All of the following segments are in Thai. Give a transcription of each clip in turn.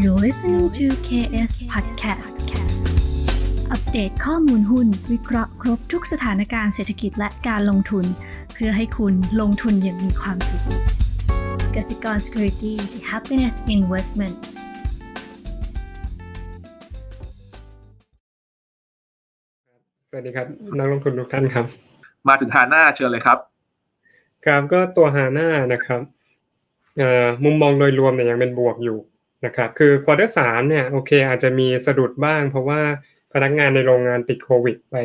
You're listening to KS Podcast อัปเดตข้อมูลหุ้น วิเคราะห์ครบทุกสถานการณ์เศรษฐกิจและการลงทุน เพื่อให้คุณลงทุนอย่างมีความสุขกสิกร Security the Happiness Investment สวัสดีครับ นักลงทุนทุกท่านครับ มาถึงฮาน่าเชิญเลยครับ ครับก็ตัวฮาน่านะครับเอ่อมุมมองโดยรวมเนี่ยยังเป็นบวกอยู่ นะครับคือควอเตอร์สามเนี่ยโอเคอาจจะมีสะดุดบ้าง เพราะว่าพนักงานในโรงงานติดโควิด ไป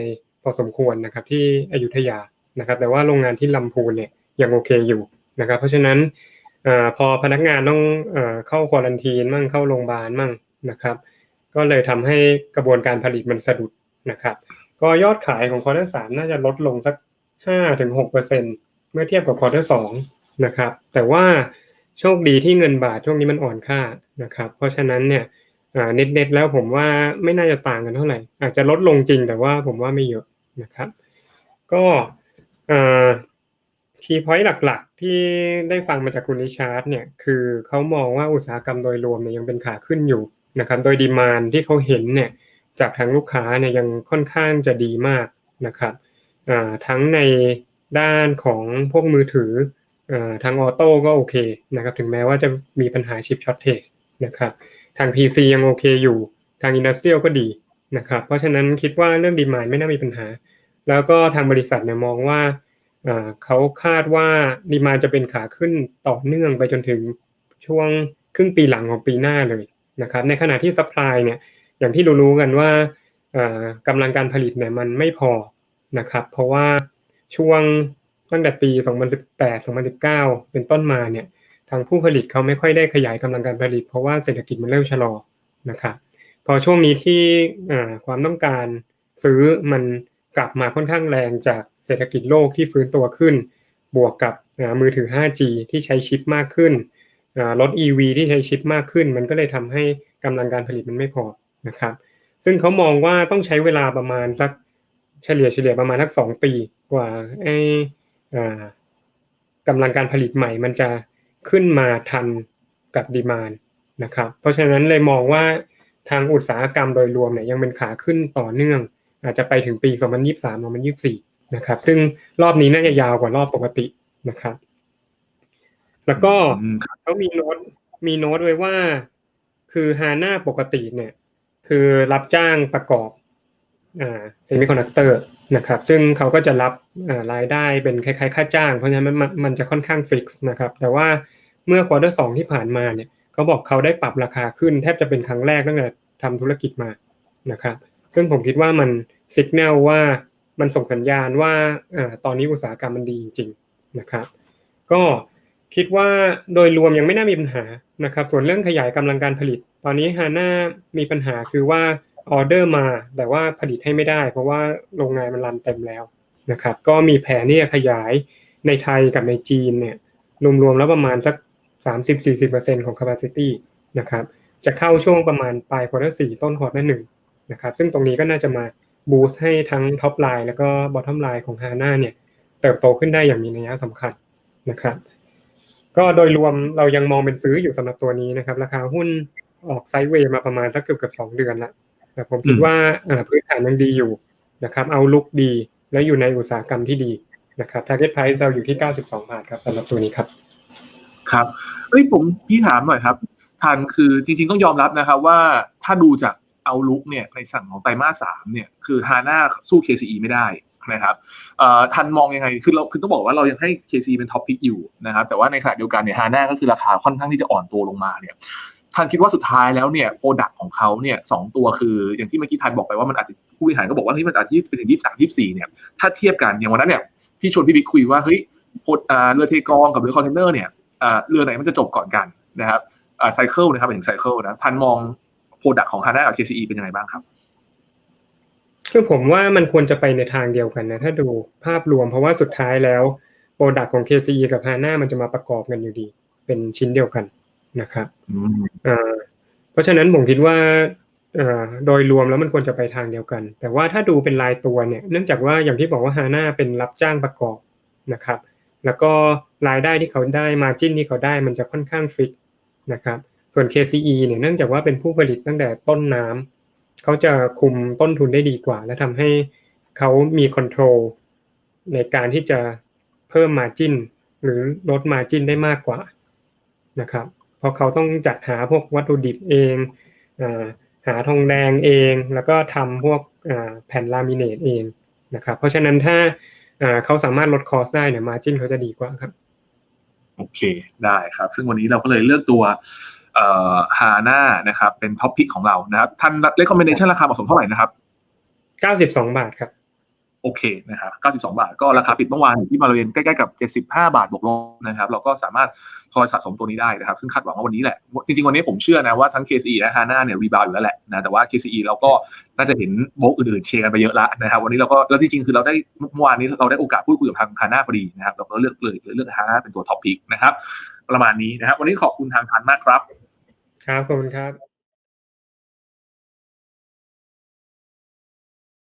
พอสมควรนะครับที่อยุธยานะครับแต่ว่าโรงงานที่ลำพูนเนี่ยยังโอเคอยู่นะครับเพราะฉะนั้นอพอพนักงานต้องเอเข้าควอลันทีนมั่งเข้าโรงพยาบาลมั่งนะครับ ก็เลยทำให้กระบวนการผลิตมันสะดุดนะครับ ก็ยอดขายของควอเตอร์สามน่าจะลดลงสักห้าถึงหกเปอร์เซ็นเมื่อเทียบกับควอเตอร์สองนะครับแต่ว่า โชคดีที่เงินบาทช่วงนี้มันอ่อนค่านะครับ เพราะฉะนั้นเนี่ยเน็ตเน็ตแล้วผมว่าไม่น่าจะต่างกันเท่าไหร่ อาจจะลดลงจริงแต่ว่าผมว่าไม่เยอะนะครับ ก็คีย์พอยต์หลักๆ ที่ได้ฟังมาจากคุณริชาร์ดเนี่ยคือเขามองว่าอุตสาหกรรมโดยรวมเนี่ยยังเป็นขาขึ้นอยู่นะครับโดยดีมานที่เขาเห็นเนี่ยจากทางลูกค้าเนี่ยยังค่อนข้างจะดีมากนะครับทั้งในด้านของพวกมือถือ ทางออโต้ก็โอเคนะครับถึงแม้ว่าจะมีปัญหาชิปช็อตเทจนะครับทาง PC ยังโอเคอยู่ทางอินดัสเทรียลก็ดีนะครับเพราะฉะนั้นคิดว่าเรื่องดีมานไม่น่ามีปัญหา แล้วก็ทางบริษัทเนี่ยมองว่าเขาคาดว่าดีมานจะเป็นขาขึ้นต่อเนื่องไปจนถึงช่วงครึ่งปีหลังของปีหน้าเลยนะครับในขณะที่ซัพพลายเนี่ยอย่างที่รู้ๆกันว่ากำลังการผลิตเนี่ยมันไม่พอนะครับเพราะว่าช่วง ตั้งแต่ปี 2018 2019 เป็นต้นมาเนี่ยทางผู้ผลิตเขาไม่ค่อยได้ขยายกำลังการผลิต เพราะว่าเศรษฐกิจมันเริ่มชะลอนะครับพอช่วงนี้ที่ความต้องการซื้อมันกลับมาค่อนข้างแรงจากเศรษฐกิจโลกที่ฟื้นตัวขึ้น บวกกับมือถือ 5G ที่ใช้ชิปมากขึ้นรถ EV ที่ใช้ชิปมากขึ้น มันก็เลยทำให้กำลังการผลิตมันไม่พอนะครับ ซึ่งเขามองว่าต้องใช้เวลาประมาณสักเฉลี่ยเฉลี่ยประมาณสักสองปีกว่าไอ กำลังการผลิตใหม่มันจะขึ้นมาทันกับดีมานนะครับเพราะฉะนั้นเลยมองว่าทางอุตสาหกรรมโดยรวมเนี่ยยังเป็นขาขึ้นต่อเนื่อง อาจจะไปถึงปี 2023 2024 นะครับซึ่งรอบนี้น่าจะยาวกว่ารอบปกตินะครับ แล้วก็เขามีโน้ตมีโน้ตไว้ว่า คือฮาน่าปกติเนี่ย คือรับจ้างประกอบอ่า เซมิคอนดักเตอร์นะครับซึ่งเขาก็จะรับรายได้เป็นคล้ายๆ ค่าจ้าง เพราะฉะนั้นมันมันจะค่อนข้างฟิกซ์นะครับแต่ว่าเมื่อควอเตอร์สที่ผ่านมาเนี่ยเขาบอกเขาได้ปรับราคาขึ้นแทบจะเป็นครั้งแรกตั้งแต่ทำธุรกิจมานะครับซึ่งผมคิดว่ามันสัญญาณว่ามันส่งสัญญาณว่าอ่าตอนนี้อุตสาหกรรมมันดีจริงๆนะครับก็คิดว่าโดยรวมยังไม่น่ามีปัญหานะครับส่วนเรื่องขยายกำลังการผลิต ตอนนี้ฮาน่ามีปัญหาคือว่า ออเดอร์มา แต่ว่าผลิตให้ไม่ได้ เพราะว่าโรงงานมันรันเต็มแล้วนะครับ ก็มีแผนที่จะขยายในไทยกับในจีนเนี่ยรวมๆแล้วประมาณสัก 30-40%ของ capacity นะครับ จะเข้าช่วงประมาณปลายควอเตอร์สี่ต้นควอเตอร์หนึ่งนะครับ ซึ่งตรงนี้ก็น่าจะมาบูสต์ให้ทั้งท็อปไลน์แล้วก็บอททอมไลน์ของฮาน่าเนี่ย เติบโตขึ้นได้อย่างมีนัยสำคัญนะครับ ก็โดยรวมเรายังมองเป็นซื้ออยู่สำหรับตัวนี้นะครับ ราคาหุ้นออกไซด์เวย์มาประมาณสักเกือบเกือบสองเดือนละ แต่ผมคิดว่าพื้นฐานยังดีอยู่นะครับ เอาลุกดี และอยู่ในอุตสาหกรรมที่ดีนะครับ target price เราอยู่ที่ 92 บาทครับสำหรับตัวนี้ครับ ครับเอ้ยผมพี่ถามหน่อยครับทันคือจริงๆต้องยอมรับนะครับว่าถ้าดูจากเอาลุกเนี่ยในสั่งของไตรมาสสามเนี่ยคือฮาน่าสู้ KCE ไม่ได้นะครับทันมองยังไงคือเราคือต้องบอกว่าเรายังให้ KCE เป็นท็อปพิกอยู่นะครับแต่ว่าในขณะเดียวกันเนี่ยฮาน่าก็คือราคาค่อนข้างที่จะอ่อนตัวลงมาเนี่ย ท่านคิดว่าสุดท้ายแล้วเนี่ยโปรดักของเขาเนี่ยสองตัวคืออย่างที่เมื่อกี้ท่านบอกไปว่ามันอาจจะผู้บริหารก็บอกว่าเฮ้ยมันอาจจะไปถึงยี่สิบสามยี่สิบสี่เนี่ยถ้าเทียบกันอย่างวันนั้นเนี่ยพี่ชวนพี่บิ๊กคุยว่าเฮ้ยเรือเทกองกับเรือคอนเทนเนอร์เนี่ยเรือไหนมันจะจบก่อนกันนะครับไซเคิลนะครับเป็นไซเคิลนะท่านมองโปรดักของฮาน่ากับ KCE เป็นยังไงบ้างครับคือผมว่ามันควรจะไปในทางเดียวกันนะ ถ้าดูภาพรวมเพราะว่าสุดท้ายแล้วโปรดักของ KCE กับฮาน่ามันจะมาประกอบกันอยู่ดี เป็นชิ้นเดียวกัน นะครับเพราะฉะนั้นผมคิดว่าโดยรวมแล้วมันควรจะไปทางเดียวกัน แต่ว่าถ้าดูเป็นรายตัวเนี่ย เนื่องจากว่าอย่างที่บอกว่าฮาน่าเป็นรับจ้างประกอบนะครับ แล้วก็รายได้ที่เขาได้มาจิ้นที่เขาได้มันจะค่อนข้างฟิกนะครับ ส่วน KCE เนี่ยเนื่องจากว่าเป็นผู้ผลิตตั้งแต่ต้นน้ำเขาจะคุมต้นทุนได้ดีกว่า และทำให้เขามีคอนโทรลในการที่จะเพิ่มมาจิ n หรือลดมาจิ n ได้มากกว่านะครับ เพราะเขาต้องจัดหาพวกวัตถุดิบเองอาหาทองแดงเอง แล้วก็ทำพวกอ่าแผ่นลามิเนตเองนะครับเพราะฉะนั้นถ้าอ่าเขาสามารถลดคอสได้เนี่ยมาจิ n เขาจะดีกว่าครับโอเคได้ครับ ซึ่งวันนี้เราก็เลยเลือกตัวเอ่อฮาน่านะครับเป็นท็อปพิกของเรานะครับท่านเลคคอมเมนเดชันราคาเหมาะสมเท่าไหร่นะครับ 92 บาทครับ โอเคนะครับ92 บาท ก็ราคาปิดเมื่อวานอยู่ที่บริเวณใกล้ๆกับ 75 บาทบวกลบนะครับ เราก็สามารถทอยสะสมตัวนี้ได้นะครับ ซึ่งคาดหวังว่าวันนี้แหละ จริงๆ วันนี้ผมเชื่อนะว่าทั้ง KCE และ HANA เนี่ยรีบาวอยู่แล้วแหละนะ แต่ว่า KCE เราก็น่าจะเห็นโบกอื่นๆเชียร์กันไปเยอะแล้วนะครับ วันนี้เราก็ แล้วจริงๆคือเราได้เมื่อวานนี้เราได้โอกาสพูดคุยกับทาง HANA พอดีนะครับ เราก็เลือกเลยเลือก HANA เป็นตัวท็อปพิกนะครับ ประมาณนี้นะครับ วันนี้ขอบคุณทางทันมากครับ ครับ ขอบคุณครับ